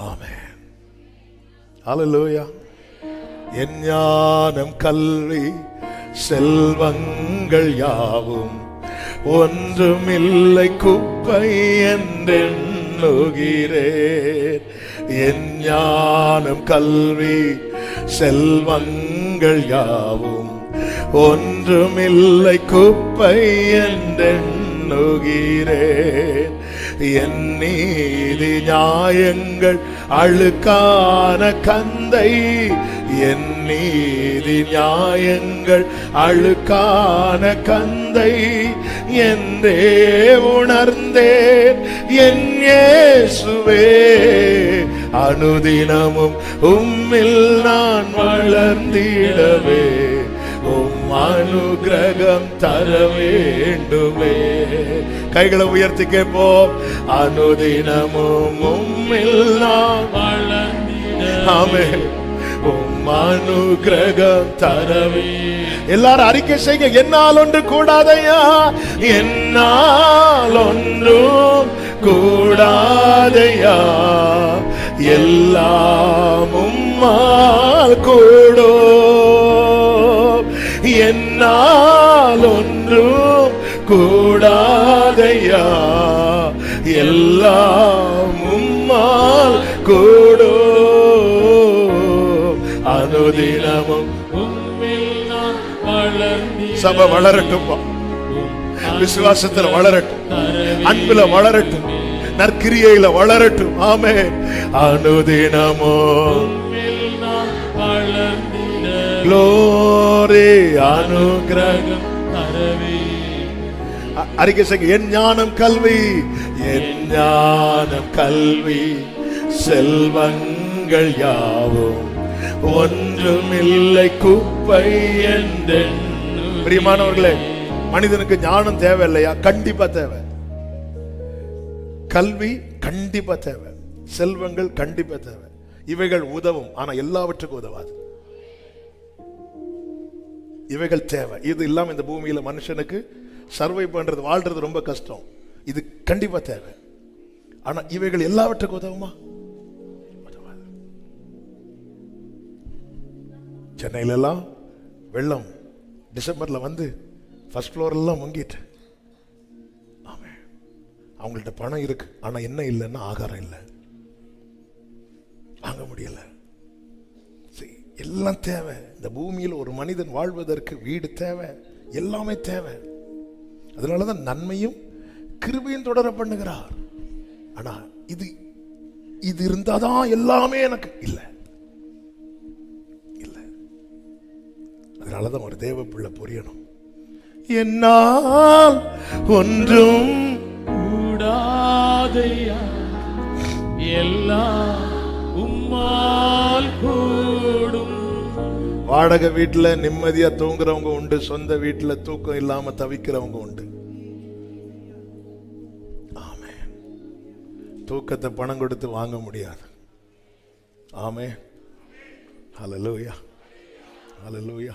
ஆமேன். ஹalleluya. என் ஞானம் கல்வி செல்வங்கள் யாவும். ஒன்றுமில்லை குப்பை என்றெண்ணுகிறேன் என் ஞானம் கல்வி செல்வங்கள் யாவும். ஒன்றுமில்லை குப்பை என்றெண்ணுகிறேன் என் நீதி நியாயங்கள் அழுக்கான கந்தை. என் நீதி நியாயங்கள் அழுக்கான கந்தை. என்றே உணர்ந்தேன் என் இயேசுவே. அனுதினமும் உம்மில் நான் வளர்ந்திடவே. உம் அனுகிரகம் தர வேண்டுமே. கைகளை உயர்த்தி கேட்போம். அனுதினமும் ஆமே உம் அனுகிரகம் தரவே. எல்லாரும் அறிக்கை செய்ய என்னால் ஒன்று கூடாதையா? என்னால் ஒன்றும் கூடாதையா? எல்லாமும் கூடோ கூடும். என்னால் ஒன்றும் ஐயா எல்லாம் உம்மால் கூடும். அனுதினமும் சபை வளரட்டும் விசுவாசத்துல வளரட்டும். அன்புல வளரட்டும். நற்கிரியையில வளரட்டும். ஆமே அனுதினமோ க்ளோரி அனுகிரகம். அறிக்கை செய்ய என் ஞானம் கல்வி என் ஞானம் கல்வி செல்வங்கள் யாவும் ஒன்றுமில்லை குப்பை என்றெண்ணு பிரியமானவர்களே மனிதனுக்கு ஞானம் தேவை இல்லையா கண்டிப்பா தேவை கல்வி கண்டிப்பா தேவை செல்வங்கள் கண்டிப்பா தேவை இவைகள் உதவும் ஆனா எல்லாவற்றுக்கும் உதவாது இவைகள் தேவை இது இல்லாம இந்த பூமியில மனுஷனுக்கு சர்வை பண்ணுறது வாழ்கிறது ரொம்ப கஷ்டம். இது கண்டிப்பாக தேவை. ஆனால் இவைகள் எல்லாவற்றுக்கும் உதவுமா? உதவாது. சென்னையில எல்லாம் வெள்ளம் டிசம்பரில் வந்து ஃபர்ஸ்ட் ஃப்ளோரெல்லாம் முங்கிட்டு. ஆமென். அவங்கள்ட்ட பணம் இருக்கு. ஆனால் என்ன இல்லைன்னா ஆகாரம் இல்லை. வாங்க முடியலை. சரி, எல்லாம் தேவை. இந்த பூமியில் ஒரு மனிதன் வாழ்வதற்கு வீடு தேவை. எல்லாமே தேவை. அதனால தான் நன்மையும் கிருபையும் தொடர பண்ணுகிறார். ஆனால் இது இது இருந்தால் தான் எல்லாமே எனக்கு இல்லை. இல்லை. அதனால தான் ஒரு தேவ பிள்ளை புரியணும். என்னால் ஒன்றும் கூடாதையா? எல்லாம் உம்மால் கூட வாடகை வீட்டில் நிம்மதியாக தூங்குறவங்க உண்டு சொந்த வீட்டில் தூக்கம் இல்லாமல் தவிக்கிறவங்க உண்டு. ஆமென். தூக்கத்தை பணம் கொடுத்து வாங்க முடியாது. ஆமே ஹலலூயா ஹலலூயா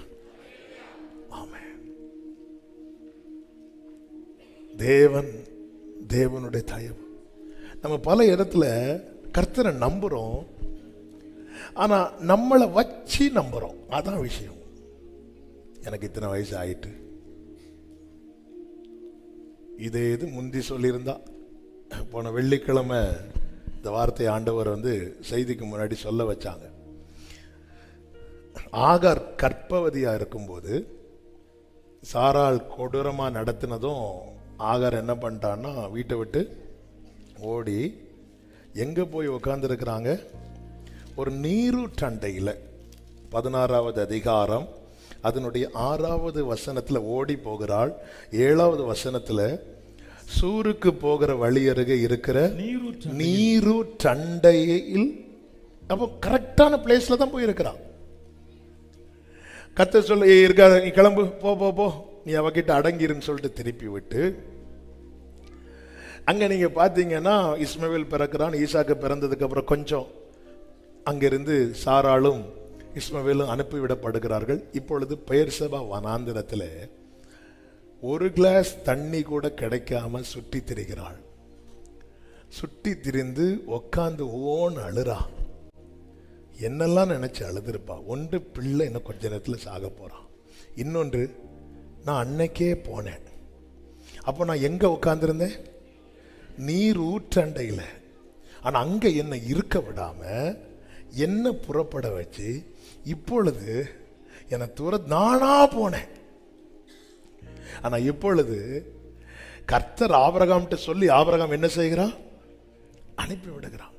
ஆமே தேவன் தேவனுடைய தயவு. நம்ம பல இடத்துல கர்த்தரை நம்புறோம் ஆனால் நம்மளை வச்சு நம்புகிறோம் அதான் விஷயம். எனக்கு இத்தனை வயசு ஆயிட்டு இதே இது முந்தி சொல்லியிருந்தா. போன வெள்ளிக்கிழமை இந்த வார்த்தை ஆண்டவர் வந்து செய்திக்கு முன்னாடி சொல்ல வச்சாங்க. ஆகார் கற்பவதியாக இருக்கும்போது சாரால் கொடூரமாக நடத்தினதும் ஆகார் என்ன பண்ணிட்டான்னா வீட்டை விட்டு ஓடி எங்கே போய் உக்காந்துருக்கிறாங்க? ஒரு நீரூற்றண்டையில் பதினாறாவது அதிகாரம் அதனுடைய ஆறாவது வசனத்துல ஓடி போகிறாள். ஏழாவது வசனத்துல சூருக்கு போகிற வழி அருகே இருக்கிற நீரூற்று நீரூற்றண்டையில் அப்போ கரெக்டான பிளேஸ்ல தான் போயிருக்கிறான். கத்த சொல்ல "ஏய், இருக்காத நீ கிளம்பு போ போ போ. நீ அவகிட்ட அடங்கிருன்னு சொல்லிட்டு திருப்பி விட்டு அங்க நீங்க பாத்தீங்கன்னா இஸ்மவேல் பிறக்கிறான் ஈசாக்கு பிறந்ததுக்கு அப்புறம் கொஞ்சம் அங்கிருந்து சாராளும் இஸ்மவேலும் அனுப்பிவிடப்படுகிறார்கள். இப்பொழுது பெயர் சபா வனாந்திரத்தில் ஒரு கிளாஸ் தண்ணி கூட கிடைக்காம சுற்றி திரிகிறாள். சுட்டி திரிந்து உக்காந்து ஓன் அழுறா. என்னெல்லாம் நினச்சி அழுதுருப்பா. ஒன்று பிள்ளை இன்னும் கொஞ்ச நேரத்தில் சாக போகிறான் இன்னொன்று நான் அன்னைக்கே போனேன். அப்போ நான் எங்கே உட்காந்துருந்தேன் நீர் ஊற்றண்டையில் ஆனால் அங்கே என்னை இருக்க விடாமல் என்ன புறப்பட வச்சு இப்பொழுது என்னை தூர நானா போனேன். ஆனா இப்பொழுது கர்த்தர் ஆபரகாம்கிட்ட சொல்லி ஆபரகாம் என்ன செய்கிறான் அனுப்பி விடுகிறான்.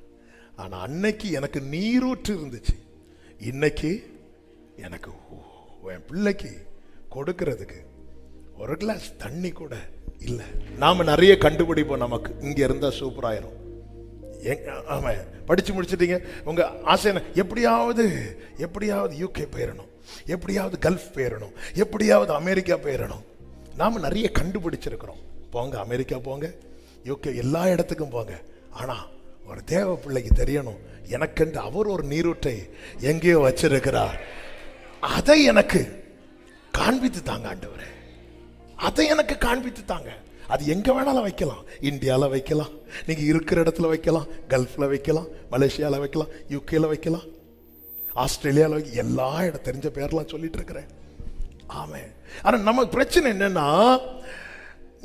ஆனா அன்னைக்கு எனக்கு நீரூற்று இருந்துச்சு. இன்னைக்கு எனக்கு என் பிள்ளைக்கு கொடுக்கறதுக்கு ஒரு கிளாஸ் தண்ணி கூட இல்லை. நாம நிறைய கண்டுபிடிப்போம் நமக்கு. இங்க இருந்தா சூப்பராயிரும் எங் ஆமாம் படித்து முடிச்சிட்டீங்க. உங்கள் ஆசை என்ன எப்படியாவது எப்படியாவது யூகே போயிடணும் எப்படியாவது கல்ஃப் போயிடணும் எப்படியாவது அமெரிக்கா போயிடணும் நாம் நிறைய கண்டுபிடிச்சிருக்கிறோம். போங்க அமெரிக்கா போங்க. யூகே எல்லா இடத்துக்கும் போங்க. ஆனால் ஒரு தேவ பிள்ளைக்கு தெரியணும். எனக்கென்று அவர் ஒரு நீரூற்றை எங்கேயோ வச்சிருக்கிறார்? அதை எனக்கு காண்பித்து தாங்க ஆண்டவர். அதை எனக்கு காண்பித்து தாங்க. அது எங்கே வேணாலும் வைக்கலாம். இந்தியாவில் வைக்கலாம். நீங்கள் இருக்கிற இடத்துல வைக்கலாம். கல்ஃபில் வைக்கலாம். மலேசியாவில் வைக்கலாம். யூகேல வைக்கலாம். ஆஸ்திரேலியாவில் வைக்க எல்லா இடம் தெரிஞ்ச பேர்லாம் சொல்லிட்டு இருக்கிறேன். ஆமே ஆனால் நமக்கு பிரச்சனை என்னன்னா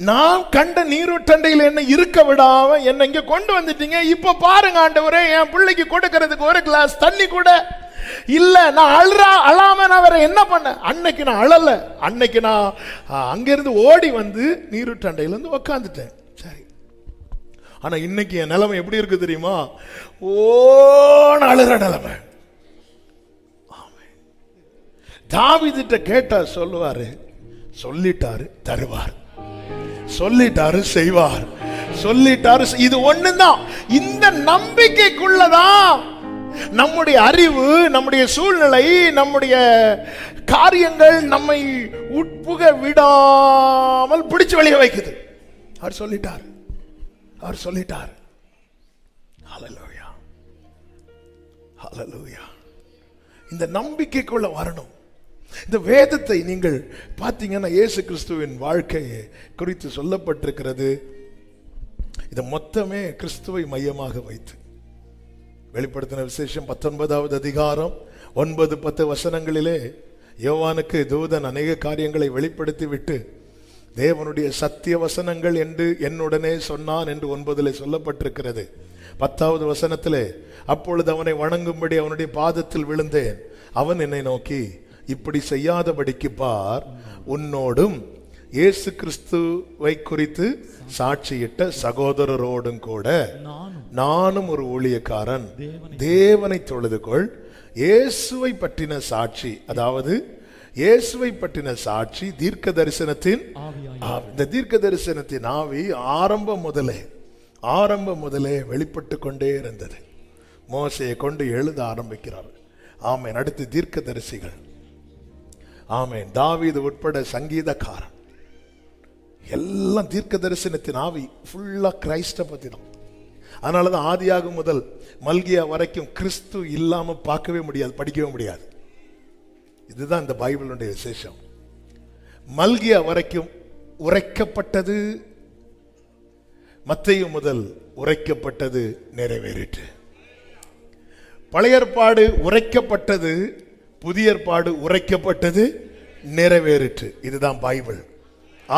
நான் கண்ட நீரூற்றண்டையில் என்ன இருக்க விடாம என்ன இங்கே கொண்டு வந்துட்டீங்க? இப்போ பாருங்க ஆண்டவரே என் பிள்ளைக்கு கொடுக்கறதுக்கு ஒரு கிளாஸ் தண்ணி கூட இல்ல நான் அழுறா அழாம நான் வேற என்ன பண்ணேன் அன்னைக்கு நான் அழல. அன்னைக்கு நான் அங்கிருந்து ஓடி வந்து நீரூற்றண்டையில இருந்து உக்காந்துட்டேன். சரி. ஆனா இன்னைக்கு என் நிலைமை எப்படி இருக்கு தெரியுமா? ஓன அழுற நிலைமை. தாவிதிட்ட கேட்டா சொல்லுவாரு சொல்லிட்டாரு தருவார். சொல்லிட்டாரு செய்வார். சொல்லிட்டாரு இது ஒண்ணுதான். இந்த நம்பிக்கைக்குள்ளதான் நம்முடைய அறிவு நம்முடைய சூழ்நிலை நம்முடைய காரியங்கள் நம்மை உட்புக விடாமல் பிடிச்சு வெளியே வைக்குது. அவர் சொல்லிட்டார். அவர் சொல்லிட்டார். ஹalleluya ஹalleluya இந்த நம்பிக்கைக்குள்ள வரணும். இந்த வேதத்தை நீங்கள் பார்த்தீங்கன்னா இயேசு கிறிஸ்துவின் வாழ்க்கையை குறித்து சொல்லப்பட்டிருக்கிறது. இது மொத்தமே கிறிஸ்துவை மையமாக வைத்து. வெளிப்படுத்தின விசேஷம் பத்தொன்பதாவது அதிகாரம் ஒன்பது பத்து வசனங்களிலே யோவானுக்கு தூதன் அநேக காரியங்களை வெளிப்படுத்தி விட்டு தேவனுடைய சத்திய வசனங்கள் என்று என்னுடனே சொன்னான் என்று ஒன்பதில் சொல்லப்பட்டிருக்கிறது. பத்தாவது வசனத்திலே அப்பொழுது அவனை வணங்கும்படி அவனுடைய பாதத்தில் விழுந்தேன். அவன் என்னை நோக்கி இப்படி செய்யாதபடிக்கு பார் உன்னோடும் இயேசு கிறிஸ்துவை குறித்து சாட்சியிட்ட சகோதரரோடும் கூட நானும் ஒரு ஊழியக்காரன். தேவனை தொழுது கொள். இயேசுவை பற்றின சாட்சி அதாவது இயேசுவை பற்றின சாட்சி தீர்க்க தரிசனத்தின் இந்த தீர்க்க தரிசனத்தின் ஆவி ஆரம்பம் முதலே ஆரம்பம் முதலே வெளிப்பட்டு கொண்டே இருந்தது. மோசையை கொண்டு எழுத ஆரம்பிக்கிறார். ஆமேன். அடுத்து தீர்க்க தரிசிகள் ஆமேன். தாவீது உட்பட சங்கீதக்காரன். எல்லாம் தீர்க்க தரிசனத்தின் ஆவி ஃபுல்லாக கிரைஸ்டை பற்றி தான் அதனால தான் ஆதியாகும் முதல் மல்கியா வரைக்கும் கிறிஸ்து இல்லாமல் பார்க்கவே முடியாது படிக்கவே முடியாது. இதுதான் இந்த பைபிளுடைய விசேஷம். மல்கியா வரைக்கும் உரைக்கப்பட்டது மத்தையும் முதல் உரைக்கப்பட்டது நிறைவேறிற்று. பழையற்பாடு உரைக்கப்பட்டது புதியற்பாடு உரைக்கப்பட்டது நிறைவேறிற்று. இதுதான் பைபிள்.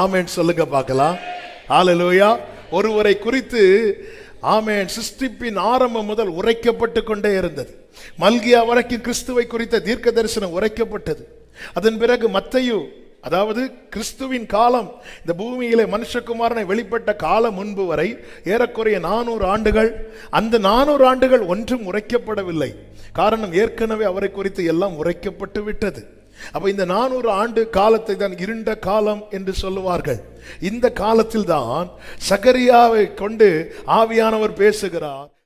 ஆமேன். சொல்லுங்க பார்க்கலாம். ஆலலோயா ஒருவரை குறித்து ஆமேன் சிருஷ்டிப்பின் ஆரம்பம் முதல் உரைக்கப்பட்டு கொண்டே இருந்தது. மல்கியா வரைக்கும் கிறிஸ்துவை குறித்த தீர்க்க தரிசனம் உரைக்கப்பட்டது. அதன் பிறகு மத்தையு அதாவது கிறிஸ்துவின் காலம் இந்த பூமியிலே மனுஷகுமாரனை வெளிப்பட்ட காலம் முன்பு வரை ஏறக்குறைய நானூறு ஆண்டுகள் அந்த நானூறு ஆண்டுகள் ஒன்றும் உரைக்கப்படவில்லை. காரணம் ஏற்கனவே அவரை குறித்து எல்லாம் உரைக்கப்பட்டு விட்டது. அப்ப இந்த நானூறு ஆண்டு காலத்தை தான் இருண்ட காலம் என்று சொல்லுவார்கள். இந்த காலத்தில் தான் சகரியாவை கொண்டு ஆவியானவர் பேசுகிறார்.